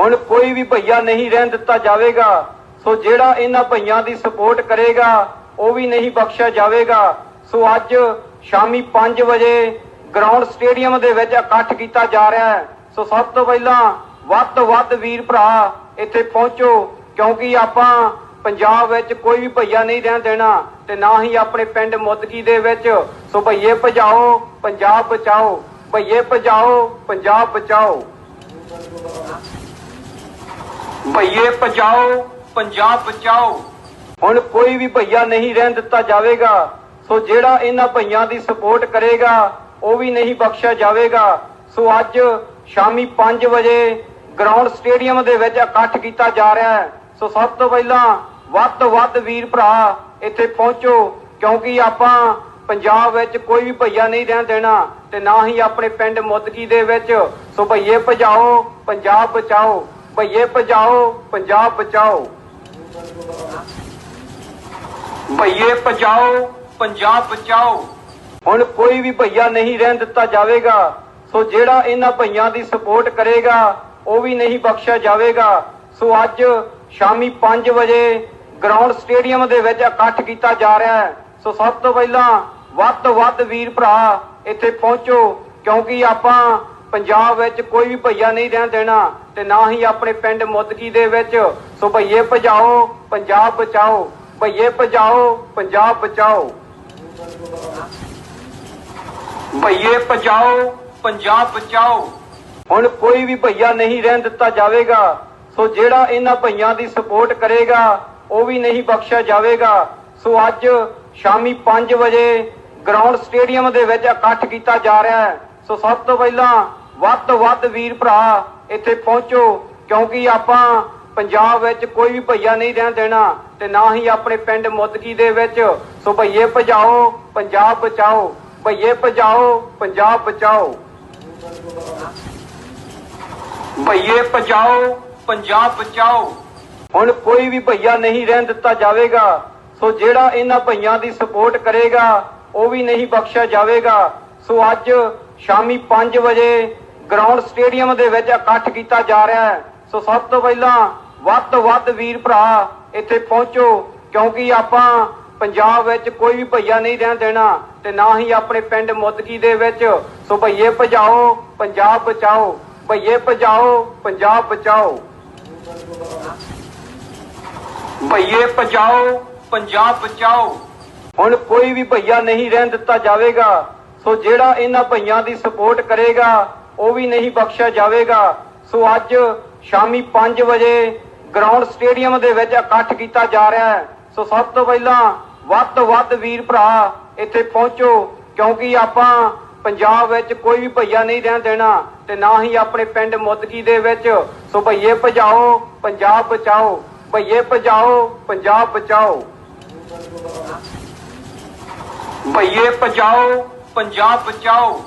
ਹੁਣ ਕੋਈ ਵੀ ਭਈਆ ਨਹੀਂ ਰਹਿਣ ਦਿੱਤਾ ਜਾਵੇਗਾ, ਸੋ ਜਿਹੜਾ ਇਹਨਾਂ ਭਈਆਂ ਦੀ ਸਪੋਰਟ ਕਰੇਗਾ, ਉਹ ਵੀ ਨਹੀਂ ਬਖਸ਼ਿਆ ਜਾਵੇਗਾ। ਸੋ ਅੱਜ ਸ਼ਾਮੀ 5 ਵਜੇ ਗਰਾਊਂਡ ਸਟੇਡੀਅਮ ਦੇ ਵਿੱਚ ਇਕੱਠ ਕੀਤਾ ਜਾ ਰਿਹਾ ਹੈ। ਸੋ ਸਭ ਤੋਂ ਪਹਿਲਾਂ ਵੱਧ ਤੋਂ ਵੱਧ ਵੀਰ ਭਰਾ ਇੱਥੇ ਪਹੁੰਚੋ, ਕਿਉਂਕਿ ਆਪਾਂ ਪੰਜਾਬ ਵਿੱਚ ਕੋਈ ਵੀ ਭਈਆ ਨਹੀਂ ਰਹਿਣ ਦੇਣਾ ਤੇ ਨਾ ਹੀ ਆਪਣੇ ਪਿੰਡ ਮੁੱਦਕੀ ਦੇ ਵਿੱਚ। ਸੋ ਭਈਏ ਭਜਾਓ, ਪੰਜਾਬ ਬਚਾਓ। ਭਈਏ ਭਜਾਓ, ਪੰਜਾਬ ਬਚਾਓ। ਭਈਏ ਭਜਾਓ ਪੰਜਾਬ ਬਚਾਓ। ਹੁਣ ਕੋਈ ਵੀ ਭਈਆ ਨਹੀਂ ਰਹਿਣ ਦਿੱਤਾ ਜਾਵੇਗਾ, ਸੋ ਜਿਹੜਾ ਇਹਨਾਂ ਭਈਆਂ ਦੀ ਸਪੋਰਟ ਕਰੇਗਾ, ਉਹ ਵੀ ਨਹੀਂ ਬਖਸ਼ਿਆ ਜਾਵੇਗਾ। ਸੋ ਅੱਜ ਸ਼ਾਮੀ 5 ਵਜੇ ਗਰਾਊਂਡ ਸਟੇਡੀਅਮ ਦੇ ਵਿੱਚ ਇਕੱਠ ਕੀਤਾ ਜਾ ਰਿਹਾ ਹੈ। ਸੋ ਸਭ ਤੋਂ ਪਹਿਲਾਂ ਵੱਧ ਤੋਂ ਵੱਧ ਵੀਰ ਭਰਾ ਇੱਥੇ ਪਹੁੰਚੋ, ਕਿਉਂਕਿ ਆਪਾਂ ਪੰਜਾਬ ਵਿੱਚ ਕੋਈ ਵੀ ਭਈਆ ਨਹੀਂ ਰਹਿਣ ਦੇਣਾ ਤੇ ਨਾ ਹੀ ਆਪਣੇ ਪਿੰਡ ਮੁੱਦਕੀ ਦੇ ਵਿੱਚ। ਸੋ ਭਈਏ ਭਜਾਓ, ਪੰਜਾਬ ਬਚਾਓ। ਭਈਏ ਭਜਾਓ, ਪੰਜਾਬ ਬਚਾਓ। ਭਈਏ ਭਜਾਓ, ਪੰਜਾਬ ਬਚਾਓ। ਹੁਣ ਕੋਈ ਵੀ ਭਈਆ ਨਹੀਂ ਰਹਿਣ ਦਿੱਤਾ ਜਾਵੇਗਾ, ਸੋ ਜਿਹੜਾ ਇਹਨਾਂ ਭਈਆਂ ਦੀ ਸਪੋਰਟ ਕਰੇਗਾ, ਉਹ ਵੀ ਨਹੀਂ ਬਖਸ਼ਿਆ ਜਾਵੇਗਾ। ਸੋ ਅੱਜ ਸ਼ਾਮੀ 5 ਵਜੇ ਗਰਾਊਂਡ ਸਟੇਡੀਅਮ ਦੇ ਵਿੱਚ ਇਕੱਠ ਕੀਤਾ ਜਾ ਰਿਹਾ ਹੈ। ਸੋ ਸਭ ਤੋਂ ਪਹਿਲਾਂ ਵੱਧ ਤੋਂ ਵੱਧ ਵੀਰ ਭਰਾ ਇੱਥੇ ਪਹੁੰਚੋ, ਕਿਉਂਕਿ ਆਪਾਂ ਪੰਜਾਬ ਵਿੱਚ ਕੋਈ ਵੀ ਭਈਆ ਨਹੀਂ ਰਹਿਣ ਦੇਣਾ। ਤੇ ਨਾ ਹੀ ਆਪਣੇ ਪਿੰਡ ਮੁੱਦਕੀ ਦੇ ਵਿੱਚ, ਸੋ ਭਈਏ ਭਜਾਓ, ਪੰਜਾਬ ਬਚਾਓ, ਭਈਏ ਭਜਾਓ, ਪੰਜਾਬ ਬਚਾਓ। ਭਈਏ ਭਜਾਓ, ਪੰਜਾਬ ਬਚਾਓ। ਹੁਣ ਕੋਈ ਵੀ ਭਈਆ ਨਹੀਂ ਰਹਿਣ ਦਿੱਤਾ ਜਾਵੇਗਾ, ਸੋ ਜਿਹੜਾ ਇਹਨਾਂ ਭਈਆਂ ਦੀ ਸਪੋਰਟ ਕਰੇਗਾ, ਉਹ ਵੀ ਨਹੀਂ ਬਖਸ਼ਿਆ ਜਾਵੇਗਾ। ਸੋ ਅੱਜ ਸ਼ਾਮੀ 5 ਵਜੇ ਗਰਾਊਂਡ ਸਟੇਡੀਅਮ ਦੇ ਵਿੱਚ ਇਕੱਠ ਕੀਤਾ ਜਾ ਰਿਹਾ ਹੈ। ਸੋ ਸਭ ਤੋਂ ਪਹਿਲਾਂ ਵੱਧ ਤੋਂ ਵੱਧ ਵੀਰ ਭਰਾ ਇੱਥੇ ਪਹੁੰਚੋ, ਕਿਉਂਕਿ ਆਪਾਂ ਪੰਜਾਬ ਵਿੱਚ ਕੋਈ ਵੀ ਭਈਆ ਨਹੀਂ ਰਹਿਣ ਦੇਣਾ ਤੇ ਨਾ ਹੀ ਆਪਣੇ ਪਿੰਡ ਮੁੱਦਕੀ ਦੇ ਵਿੱਚ ਸੋ ਭਈਏ ਭਜਾਓ, ਪੰਜਾਬ ਬਚਾਓ, ਭਈਏ ਭਜਾਓ, ਪੰਜਾਬ ਬਚਾਓ। ਭਈਏ ਭਜਾਓ, ਪੰਜਾਬ ਬਚਾਓ। ਹੁਣ ਕੋਈ ਵੀ ਭਈਆ ਨਹੀਂ ਰਹਿਣ ਦਿੱਤਾ ਜਾਵੇਗਾ, ਸੋ ਜਿਹੜਾ ਇਹਨਾਂ ਭਈਆਂ ਦੀ ਸਪੋਰਟ ਕਰੇਗਾ, ਉਹ ਵੀ ਨਹੀਂ ਬਖਸ਼ਿਆ ਜਾਵੇਗਾ। ਸੋ ਅੱਜ ਸ਼ਾਮੀ 5 ਵਜੇ ਗਰਾਊਂਡ ਸਟੇਡੀਅਮ ਦੇ ਵਿੱਚ ਇਕੱਠ ਕੀਤਾ ਜਾ ਰਿਹਾ ਹੈ। ਸੋ ਸਭ ਤੋਂ ਪਹਿਲਾਂ ਵੱਧ ਤੋਂ ਵੱਧ ਵੀਰ ਭਰਾ ਇੱਥੇ ਪਹੁੰਚੋ, ਕਿਉਂਕਿ ਆਪਾਂ ਪੰਜਾਬ ਵਿੱਚ ਕੋਈ ਵੀ ਭਈਆ ਨਹੀਂ ਰਹਿਣ ਦੇਣਾ ਤੇ ਨਾ ਹੀ ਆਪਣੇ ਪਿੰਡ ਮੁੱਦਕੀ ਦੇ ਵਿੱਚ। ਸੋ ਭਈਏ ਭਜਾਓ, ਪੰਜਾਬ ਬਚਾਓ, ਭਈਏ ਭਜਾਓ, ਪੰਜਾਬ ਬਚਾਓ। ਭਈਏ ਭਜਾਓ, ਪੰਜਾਬ ਬਚਾਓ। ਹੁਣ ਕੋਈ ਵੀ ਭਈਆ ਨਹੀਂ ਰਹਿਣ ਦਿੱਤਾ ਜਾਵੇਗਾ। ਸੋ ਜਿਹੜਾ ਇਹਨਾਂ ਭਈਆਂ ਦੀ ਸਪੋਰਟ ਕਰੇਗਾ ਉਹ ਵੀ ਨਹੀਂ ਬਖਸ਼ਿਆ ਜਾਵੇਗਾ। ਸੋ ਅੱਜ ਸ਼ਾਮੀ 5 ਵਜੇ ਗਰਾਊਂਡ ਸਟੇਡੀਅਮ ਦੇ ਵਿੱਚ ਇਕੱਠ ਕੀਤਾ ਜਾ ਰਿਹਾ ਹੈ। ਸੋ ਸਭ ਤੋਂ ਪਹਿਲਾਂ ਵੱਧ ਤੋਂ ਵੱਧ ਵੀਰ ਭਰਾ ਇੱਥੇ ਪਹੁੰਚੋ, ਕਿਉਂਕਿ ਆਪਾਂ ਪੰਜਾਬ ਵਿੱਚ ਕੋਈ ਵੀ ਭਈਆ ਨਹੀਂ ਰਹਿਣ ਦੇਣਾ ਤੇ ਨਾ ਹੀ ਆਪਣੇ ਪਿੰਡ ਮੁੱਦਕੀ ਦੇ ਵਿੱਚ। ਸੋ ਭਈਏ ਭਜਾਓ, ਪੰਜਾਬ ਬਚਾਓ, ਭਈਏ ਭਜਾਓ, ਪੰਜਾਬ ਬਚਾਓ। ਭਈਏ ਭਜਾਓ, ਪੰਜਾਬ ਬਚਾਓ।